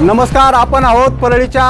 नमस्कार आपण आहोत परळीच्या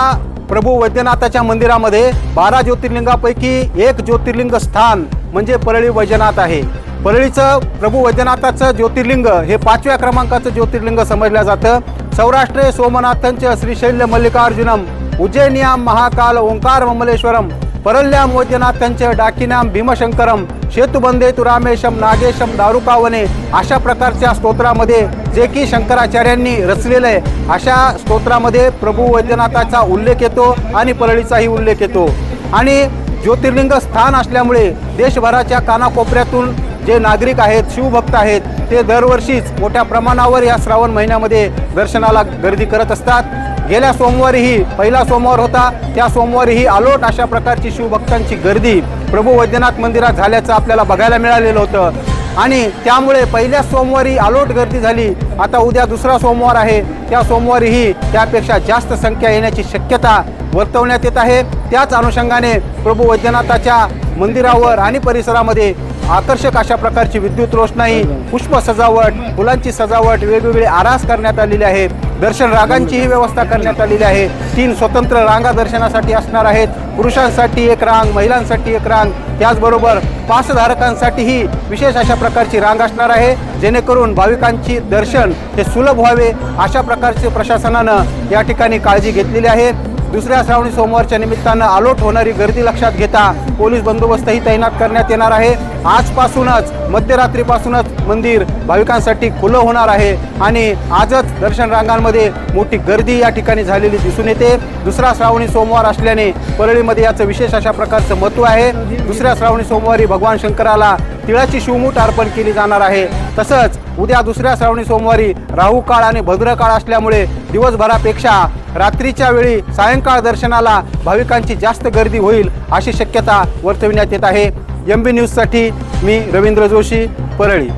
प्रभू वैद्यनाथाच्या मंदिरामध्ये. बारा ज्योतिर्लिंगापैकी एक ज्योतिर्लिंग स्थान म्हणजे परळी वैजनाथ आहे. परळीचं प्रभू वैद्यनाथाचं ज्योतिर्लिंग हे पाचव्या क्रमांकाचं ज्योतिर्लिंग समजलं जातं. सौराष्ट्रे सोमनाथांचे श्रीशैल्य मल्लिकार्जुनम उज्जैनियाम महाकाल ओंकार ममलेश्वरम परल्याम वैद्यनाथंच डाकिनाम भीमशंकरम शेतुबंदे तुरामेशम नागेशम दारुकावने अशा प्रकारच्या स्तोत्रामध्ये जे की शंकराचार्यांनी रचलेलं आहे. अशा स्तोत्रामध्ये प्रभू वैद्यनाथाचा उल्लेख येतो आणि परळीचाही उल्लेख येतो. आणि ज्योतिर्लिंग स्थान असल्यामुळे देशभराच्या कानाकोपऱ्यातून जे नागरिक आहेत शिवभक्त आहेत ते दरवर्षीच मोठ्या प्रमाणावर या श्रावण महिन्यामध्ये दर्शनाला गर्दी करत असतात. गेल्या सोमवारीही पहिला सोमवार होता त्या सोमवारीही आलोट अशा प्रकारची शिवभक्तांची गर्दी प्रभू वैद्यनाथ मंदिरात झाल्याचं आपल्याला बघायला मिळालेलं होतं. आणि त्यामुळे पहिल्या सोमवारी आलोट गर्दी झाली. आता उद्या दुसरा सोमवार आहे. त्या सोमवारीही त्यापेक्षा जास्त संख्या येण्याची शक्यता वर्तवण्यात येत आहे. त्याच अनुषंगाने प्रभू वैद्यनाथाच्या मंदिरावर आणि परिसरामध्ये आकर्षक अशा प्रकारची विद्युत रोषणाई पुष्प सजावट फुलांची सजावट वेगवेगळे आरास करण्यात आलेले आहे दर्शन रागांचीही व्यवस्था करण्यात आलेली आहे. तीन स्वतंत्र रांगा दर्शनासाठी असणार आहेत. पुरुषांसाठी एक रांग महिलांसाठी एक रांग. त्याचबरोबर पासधारकांसाठीही विशेष अशा प्रकारची रांग असणार आहे. जेणेकरून भाविकांची दर्शन हे सुलभ व्हावे अशा प्रकारचे प्रशासनानं या ठिकाणी काळजी घेतलेली आहे. दुसऱ्या श्रावणी सोमवारच्या निमित्तानं आलोट होणारी गर्दी लक्षात घेता पोलीस बंदोबस्तही तैनात करण्यात येणार आहे. आजपासूनच मध्यरात्रीपासूनच मंदिर भाविकांसाठी खुलं होणार आहे आणि आजच दर्शन रांगांमध्ये मोठी गर्दी या ठिकाणी झालेली दिसून येते. दुसरा श्रावणी सोमवार असल्याने परळीमध्ये याचं विशेष अशा प्रकारचं महत्त्व आहे. दुसऱ्या श्रावणी सोमवारी भगवान शंकराला तिळाची शिवमूठ अर्पण केली जाणार आहे. तसंच उद्या दुसऱ्या श्रावणी सोमवारी राहू काळ आणि भद्र काळ असल्यामुळे दिवसभरापेक्षा रात्रीच्या वेळी सायंकाळ दर्शनाला भाविकांची जास्त गर्दी होईल अशी शक्यता वर्तविण्यात येत आहे. एम बी न्यूजसाठी मी रवींद्र जोशी परळी.